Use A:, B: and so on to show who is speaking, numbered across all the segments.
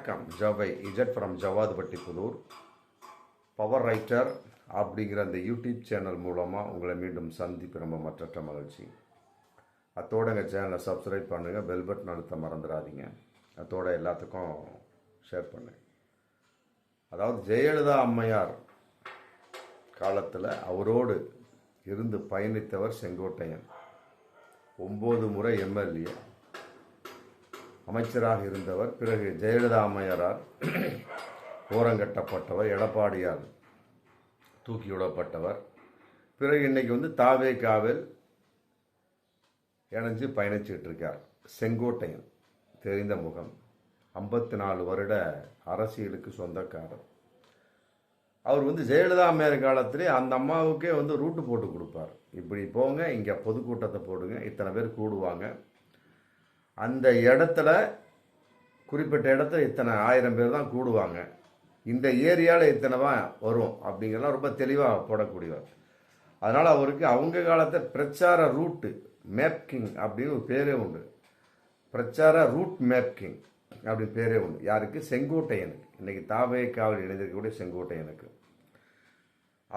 A: வணக்கம் ஜவை Z from Javadhupatti Pudur power writer அப்படிங்கிற அந்த யூடியூப் சேனல் மூலமாக உங்களை மீண்டும் சந்திப்பு ரொம்ப மற்றற்ற மகிழ்ச்சி. அத்தோட எங்கள் சேனலை சப்ஸ்கிரைப் பண்ணுங்கள் பெல் பட்டன் அழுத்த மறந்துடாதீங்க. அத்தோட எல்லாத்துக்கும் ஷேர் பண்ணுங்கள் அதாவது ஜெயலலிதா அம்மையார் காலத்தில் அவரோடு இருந்து பயணித்தவர் செங்கோட்டையன். ஒம்பது முறை எம்எல்ஏ. அமைச்சராக இருந்தவர் பிறகு ஜெயலலிதா அம்மையாரால் ஓரங்கட்டப்பட்டவர் எடப்பாடியால் தூக்கிவிடப்பட்டவர் பிறகு இன்னைக்கு வந்து தாவேகாவில் இணைஞ்சு பயணிச்சுட்டு இருக்கார். செங்கோட்டையன் தெரிந்த முகம். ஐம்பத்தி நாலு வருட அரசியலுக்கு சொந்தக்காரர். அவர் வந்து ஜெயலலிதா அம்மையார் காலத்திலே அந்த அம்மாவுக்கே வந்து ரூட்டு போட்டு கொடுப்பார். இப்படி போங்க இங்கே பொதுக்கூட்டத்தை போடுங்க இத்தனை பேர் கூடுவாங்க. அந்த இடத்துல குறிப்பிட்ட இடத்துல இத்தனை ஆயிரம் பேர் தான் கூடுவாங்க. இந்த ஏரியாவில் இத்தனைவா வரும் அப்படிங்கிறலாம் ரொம்ப தெளிவாக போடக்கூடியவர். அதனால் அவருக்கு அவங்க காலத்தை பிரச்சார ரூட்டு மேப்கிங் அப்படின்னு ஒரு பேரே உண்டு. பிரச்சார ரூட் மேப்கிங் அப்படின்னு பேரே உண்டு. யாருக்கு? செங்கோட்டையனுக்கு. இன்றைக்கி தாவேக்காவில் இணைந்திருக்கக்கூடிய செங்கோட்டையனுக்கு.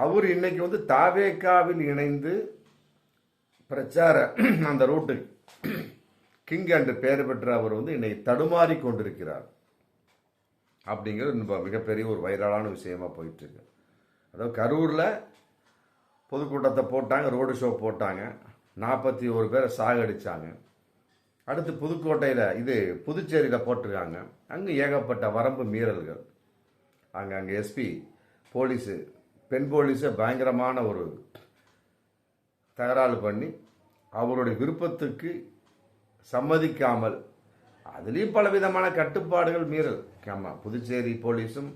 A: அவர் இன்னைக்கு வந்து தாவேக்காவில் இணைந்து பிரச்சார அந்த ரூட்டு கிங் என்று பெயர் பெற்ற அவர் வந்து இன்னை தடுமாறி கொண்டிருக்கிறார். அப்படிங்கிறது ரொம்ப மிகப்பெரிய ஒரு வைரலான விஷயமா போயிட்டுருக்கு. அதாவது கரூரில் பொதுக்கூட்டத்தை போட்டாங்க ரோடு ஷோ போட்டாங்க. நாற்பத்தி ஒரு பேரை சாகடிச்சாங்க. அடுத்து புதுக்கோட்டையில் இது புதுச்சேரியில் போட்டிருக்காங்க. அங்கே ஏகப்பட்ட வரம்பு மீறல்கள். அங்கே அங்கே எஸ்பி போலீஸு பெண் போலீஸை பயங்கரமான ஒரு தகராறு பண்ணி அவருடைய விருப்பத்துக்கு சம்மதிக்காமல். அதுலேயும் பலவிதமான கட்டுப்பாடுகள் மீறல். ஆமாம் புதுச்சேரி போலீஸும்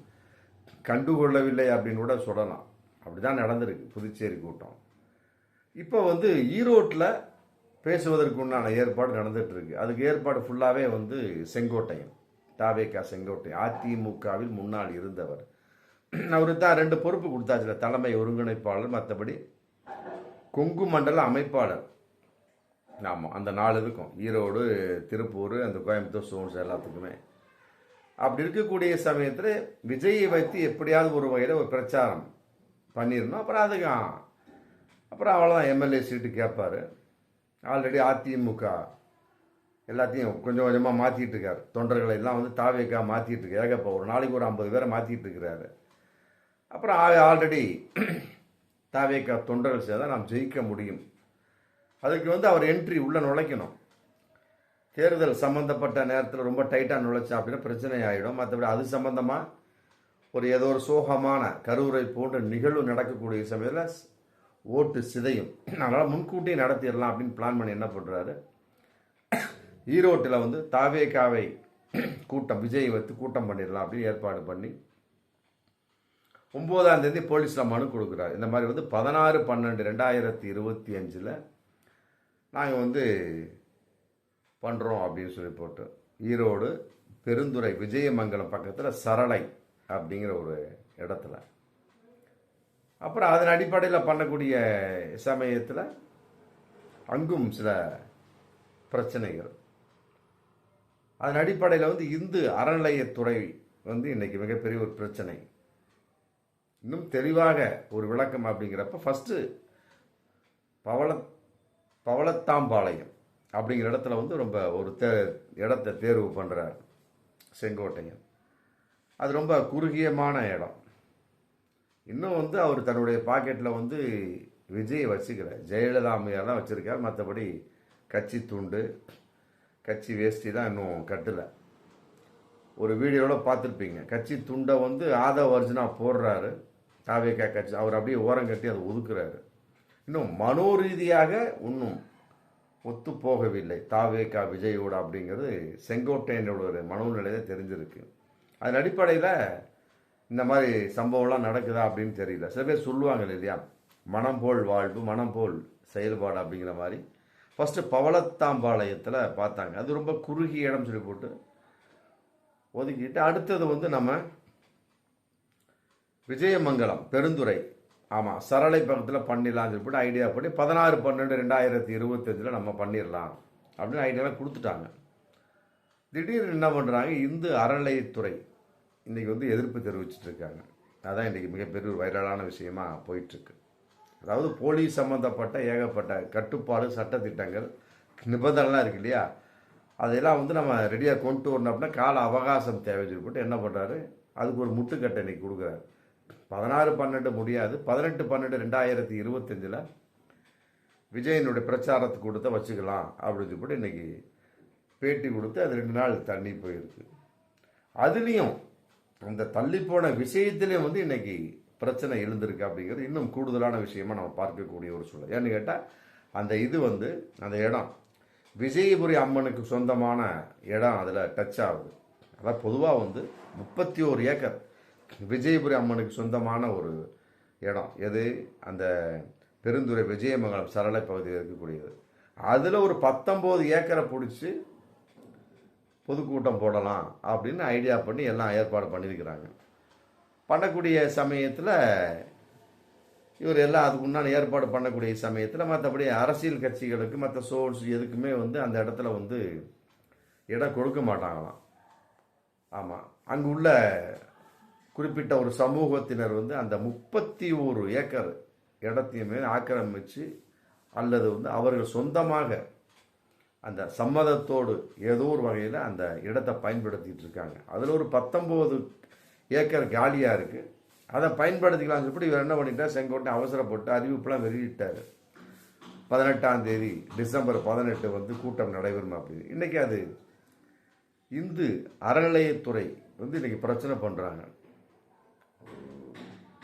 A: கண்டுகொள்ளவில்லை அப்படின்னு கூட சொல்லலாம். அப்படிதான் நடந்திருக்கு புதுச்சேரி கூட்டம். இப்போ வந்து ஈரோட்டில் பேசுவதற்கு உண்டான ஏற்பாடு நடந்துகிட்ருக்கு அதுக்கு ஏற்பாடு ஃபுல்லாகவே வந்து செங்கோட்டையன் தாவேக்கா செங்கோட்டையன் அதிமுகவில் முன்னாள் இருந்தவர். அவர் தான் ரெண்டு பொறுப்பு கொடுத்தாச்சுல தலைமை ஒருங்கிணைப்பாளர் மற்றபடி கொங்கு மண்டல அமைப்பாளர். ஆமாம் அந்த நாலு இருக்கும் ஈரோடு திருப்பூர் அந்த கோயம்புத்தூர் சோன்ஸ் எல்லாத்துக்குமே. அப்படி இருக்கக்கூடிய சமயத்தில் விஜயை வைத்து எப்படியாவது ஒரு வகையில் ஒரு பிரச்சாரம் பண்ணிடணும் அப்புறம் அதுக்கு அப்புறம் அவ்வளோதான் எம்எல்ஏ சீட்டு கேட்பாரு. ஆல்ரெடி அதிமுக எல்லாத்தையும் கொஞ்சம் கொஞ்சமாக மாற்றிட்டு இருக்கார். தொண்டர்களை எல்லாம் வந்து தாவேக்கா மாற்றிட்டு இருக்கு ஏகப்பா ஒரு நாளைக்கு ஒரு ஐம்பது பேரை மாற்றிட்டு இருக்கிறாரு அப்புறம் ஆல்ரெடி தாவேக்கா தொண்டர்கள் சேர்ந்தால் நாம் ஜெயிக்க முடியும். அதுக்கு வந்து அவர் என்ட்ரி உள்ளே நுழைக்கணும். தேர்தல் சம்மந்தப்பட்ட நேரத்தில் ரொம்ப டைட்டாக நுழைச்சா அப்படின்னா பிரச்சனை ஆகிடும் மற்றபடி அது சம்மந்தமாக ஒரு ஏதோ ஒரு சோகமான கருவுரை போன்ற நிகழ்வு நடக்கக்கூடிய சமயத்தில் ஓட்டு சிதையும். அதனால் முன்கூட்டியே நடத்திடலாம் அப்படின்னு பிளான் பண்ணி என்ன பண்ணுறாரு ஈரோட்டில் வந்து தாவேகாவை கூட்டம் விஜய் வைத்து கூட்டம் பண்ணிடலாம் அப்படின்னு ஏற்பாடு பண்ணி ஒம்போதாம் தேதி போலீஸில் மனு கொடுக்குறாரு. இந்த மாதிரி வந்து பதினாறு பன்னெண்டு ரெண்டாயிரத்தி இருபத்தி அஞ்சில் நாங்கள் வந்து பண்ணுறோம் அப்படின்னு சொல்லி போட்டு ஈரோடு பெருந்துறை விஜயமங்கலம் பக்கத்தில் சரளை அப்படிங்கிற ஒரு இடத்துல. அப்புறம் அதன் அடிப்படையில் பண்ணக்கூடிய சமயத்தில் அங்கும் சில பிரச்சனைகள். அதன் அடிப்படையில் வந்து இந்து அறநிலையத்துறை வந்து இன்றைக்கி மிகப்பெரிய ஒரு பிரச்சனை. இன்னும் தெளிவாக ஒரு விளக்கம் அப்படிங்கிறப்ப ஃபஸ்ட்டு பவள பவளத்தாம்பாளையம் அப்படிங்கிற இடத்துல வந்து ரொம்ப ஒரு தே இடத்த தேர்வு பண்ணுறார் செங்கோட்டையன். அது ரொம்ப குறுகியமான இடம். இன்னும் வந்து அவர் தன்னுடைய பாக்கெட்டில் வந்து விஜய் வச்சுக்கிறார். ஜெயலலிதா அம்மையார் தான் வச்சுருக்கார். மற்றபடி கட்சி துண்டு கட்சி வேஷ்டி தான் இன்னும் கட்டலை. ஒரு வீடியோவில் பார்த்துருப்பீங்க. கட்சி துண்டை வந்து ஆதவ அர்ஜுனா போடுறாரு. தாவேக்கா கட்சி அவர் அப்படியே ஓரம் கட்டி அதை ஒதுக்குறாரு. இன்னும் மனோ ரீதியாக இன்னும் ஒத்து போகவில்லை. தாவேகா விஜயோட அப்படிங்கிறது செங்கோட்டையனோட ஒரு மனோநிலையை தெரிஞ்சிருக்கு. அதன் அடிப்படையில் இந்த மாதிரி சம்பவம்லாம் நடக்குதா அப்படின்னு தெரியல. சில பேர் சொல்லுவாங்க இல்லையா? மனம் போல் வாழ்வு மனம் போல் செயல்பாடு அப்படிங்கிற மாதிரி. ஃபஸ்ட்டு பவளத்தாம்பாளையத்தில் பார்த்தாங்க. அது ரொம்ப குறுகிய இடம் சொல்லி போட்டு ஒதுக்கிட்டு அடுத்தது வந்து நம்ம விஜயமங்கலம் பெருந்துறை. ஆமாம் சரளை பக்கத்தில் பண்ணிடலாம்னு சொல்லிட்டு ஐடியா பண்ணி பதினாறு பன்னெண்டு ரெண்டாயிரத்தி இருபத்தஞ்சில் நம்ம பண்ணிடலாம் அப்படின்னு ஐடியாலாம் கொடுத்துட்டாங்க. திடீர்னு என்ன பண்ணுறாங்க இந்து அறநிலையத்துறை இன்றைக்கி வந்து எதிர்ப்பு தெரிவிச்சிட்டு இருக்காங்க. அதான் இன்றைக்கி மிகப்பெரிய ஒரு வைரலான விஷயமா போயிட்டுருக்கு. அதாவது போலீஸ் சம்மந்தப்பட்ட ஏகப்பட்ட கட்டுப்பாடு சட்டத்திட்டங்கள் நிபந்தனைலாம் இருக்கு இல்லையா? அதெல்லாம் வந்து நம்ம ரெடியாக கொண்டு வரணும் அப்படின்னா கால அவகாசம் தேவை சொல்லிட்டு என்ன பண்ணுறாரு அதுக்கு ஒரு முட்டுக்கட்டை இன்றைக்கி கொடுக்குறாரு. பதினாறு பன்னெண்டு முடியாது. பதினெட்டு பன்னெண்டு ரெண்டாயிரத்தி இருபத்தஞ்சில் விஜயனுடைய பிரச்சாரத்துக்கு கொடுத்த வச்சுக்கலாம் அப்படின்னு சொல்லிட்டு இன்னைக்கு பேட்டி கொடுத்து அது ரெண்டு நாள் தண்ணி போயிருக்கு. அதுலேயும் அந்த தள்ளிப்போன போன விஷயத்திலையும் வந்து இன்றைக்கி பிரச்சனை எழுந்திருக்கு அப்படிங்கிறது இன்னும் கூடுதலான விஷயமா நம்ம பார்க்கக்கூடிய ஒரு சூழல். ஏன்னு கேட்டால் அந்த இது வந்து அந்த இடம் விஜயபுரி அம்மனுக்கு சொந்தமான இடம் அதில் டச் ஆகுது. அதான் பொதுவாக வந்து முப்பத்தி ஓரு ஏக்கர் விஜயபுரி அம்மனுக்கு சொந்தமான ஒரு இடம். எது? அந்த பெருந்துறை விஜயமங்கலம் சரளை பகுதியில் இருக்கக்கூடியது. அதில் ஒரு பத்தொம்போது ஏக்கரை பிடிச்சி பொதுக்கூட்டம் போடலாம் அப்படின்னு ஐடியா பண்ணி எல்லாம் ஏற்பாடு பண்ணியிருக்கிறாங்க. பண்ணக்கூடிய சமயத்தில் இவர் எல்லாம் அதுக்கு உண்டான ஏற்பாடு பண்ணக்கூடிய சமயத்தில் மற்றபடி அரசியல் கட்சிகளுக்கு மற்ற சோர்ஸ் எதுக்குமே வந்து அந்த இடத்துல வந்து இடம் கொடுக்க மாட்டாங்களாம். ஆமாம் அங்கே உள்ள குறிப்பிட்ட ஒரு சமூகத்தினர் வந்து அந்த முப்பத்தி ஒரு ஏக்கர் இடத்தையுமே ஆக்கிரமித்து அல்லது வந்து அவர்கள் சொந்தமாக அந்த சம்மதத்தோடு ஏதோ ஒரு வகையில் அந்த இடத்தை பயன்படுத்திகிட்டு இருக்காங்க. அதில் ஒரு பத்தொம்போது ஏக்கர் காலியாக இருக்குது அதை பயன்படுத்திக்கலாம் சொல்லிட்டு இவர் என்ன பண்ணிட்டார்? செங்கோட்டை அவசரப்பட்டு அறிவிப்புலாம் வெளியிட்டார். பதினெட்டாம் தேதி டிசம்பர் பதினெட்டு வந்து கூட்டம் நடைபெறும் அப்படின்னு. இன்றைக்கி அது இந்து அறநிலையத்துறை வந்து இன்றைக்கி பிரச்சனை பண்ணுறாங்க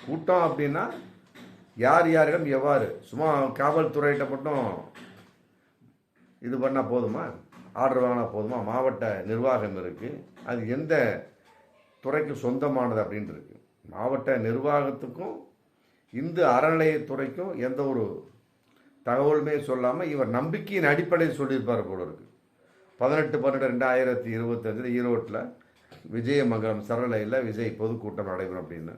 A: கூட்டம் அப்படின்னா யார் யாரிடம் எவ்வாறு? சும்மா காவல்துறையிட்ட மட்டும் இது பண்ணால் போதுமா? ஆர்டர் வாங்கினா போதுமா? மாவட்ட நிர்வாகம் இருக்குது அது எந்த துறைக்கு சொந்தமானது அப்படின்னு இருக்கு. மாவட்ட நிர்வாகத்துக்கும் இந்து அறநிலையத்துறைக்கும் எந்த ஒரு தகவலுமே சொல்லாமல் இவர் நம்பிக்கையின் அடிப்படையில் சொல்லியிருப்பார் போல இருக்கு. பதினெட்டு பன்னெண்டு ரெண்டாயிரத்தி இருபத்தஞ்சில் ஈரோட்டில் விஜயமங்கலம் சரளையில் விஜய் பொதுக்கூட்டம் நடைபெறும் அப்படின்னு.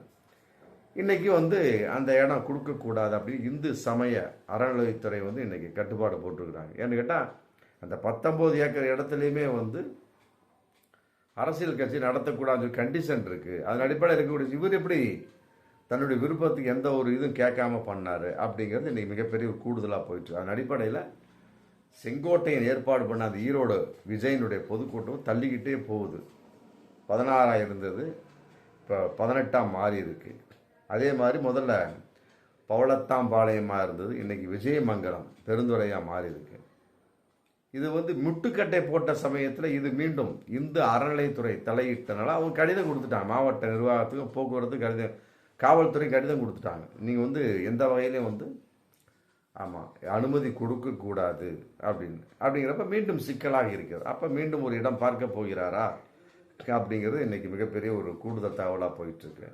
A: இன்றைக்கி வந்து அந்த இடம் கொடுக்கக்கூடாது அப்படின்னு இந்து சமய அறநிலையத்துறை வந்து இன்றைக்கி கட்டுப்பாடு போட்டிருக்கிறாங்க. ஏன்னு கேட்டால் அந்த பத்தொம்போது ஏக்கர் இடத்துலையுமே வந்து அரசியல் கட்சி நடத்தக்கூடாது கண்டிஷன் இருக்குது அதன் அடிப்படையில் இருக்கக்கூடிய இவர் எப்படி தன்னுடைய விருப்பத்துக்கு எந்த ஒரு இதுவும் கேட்காம பண்ணார் அப்படிங்கிறது இன்றைக்கி மிகப்பெரிய ஒரு கூடுதலாக போயிட்டு அதன் அடிப்படையில் செங்கோட்டையன் ஏற்பாடு பண்ண அந்த ஈரோடு விஜயனுடைய பொதுக்கூட்டம் தள்ளிக்கிட்டே போகுது. பதினாறாக இருந்தது. இப்போ பதினெட்டாம் மாறி இருக்குது அதே மாதிரி முதல்ல பவளத்தாம்பாளையமாக இருந்தது. இன்றைக்கி விஜயமங்கலம் பெருந்துறையாக மாறி இருக்கு. இது வந்து முட்டுக்கட்டை போட்ட சமயத்தில் இது மீண்டும் இந்து அறநிலைத்துறை தலையிட்டனால அவங்க கடிதம் கொடுத்துட்டாங்க. மாவட்ட நிர்வாகத்துக்கும் போக்குவரத்து கடிதம் காவல்துறை கடிதம் கொடுத்துட்டாங்க. நீங்கள் வந்து எந்த வகையிலையும் வந்து ஆமாம் அனுமதி கொடுக்கக்கூடாது அப்படின்னு. அப்படிங்கிறப்ப மீண்டும் சிக்கலாக இருக்கிறது. அப்போ மீண்டும் ஒரு இடம் பார்க்க போகிறாரா? அப்படிங்கிறது இன்றைக்கி மிகப்பெரிய ஒரு கூடுதல் தகவலாக போயிட்டுருக்கு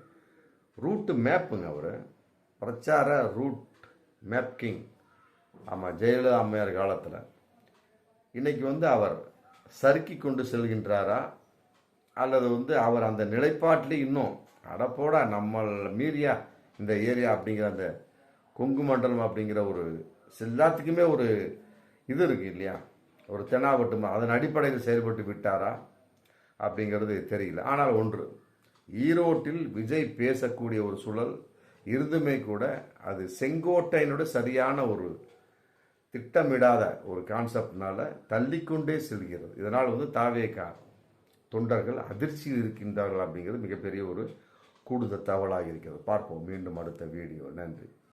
A: ரூட்டு மேப்புங்க அவர். பிரச்சார ரூட் மேப் கிங் ஆமாம் ஜெயலலிதா அம்மையார் காலத்தில். இன்றைக்கி வந்து அவர் சறுக்கி கொண்டு செல்கின்றாரா? அல்லது வந்து அவர் அந்த நிலைப்பாட்டிலே இன்னும் அடப்போட நம்ம மீறியா இந்த ஏரியா அப்படிங்கிற அந்த கொங்கு மண்டலம் அப்படிங்கிற ஒரு எல்லாத்துக்குமே ஒரு இது இருக்குது இல்லையா? ஒரு தெனாவட்டும் அதன் அடிப்படையில் செயல்பட்டு விட்டாரா? அப்படிங்கிறது தெரியல. ஆனால் ஒன்று ஈரோட்டில் விஜய் பேசக்கூடிய ஒரு சூழல் இருந்துமே கூட அது செங்கோட்டையினுடைய சரியான ஒரு திட்டமிடாத ஒரு கான்செப்ட்னால தள்ளிக்கொண்டே செல்கிறது. இதனால் வந்து தாவேகா தொண்டர்கள் அதிர்ச்சியில் இருக்கின்றார்கள் அப்படிங்கிறது மிகப்பெரிய ஒரு கூடுதல் தகவலாக இருக்கிறது. பார்ப்போம். மீண்டும் அடுத்த வீடியோ. நன்றி.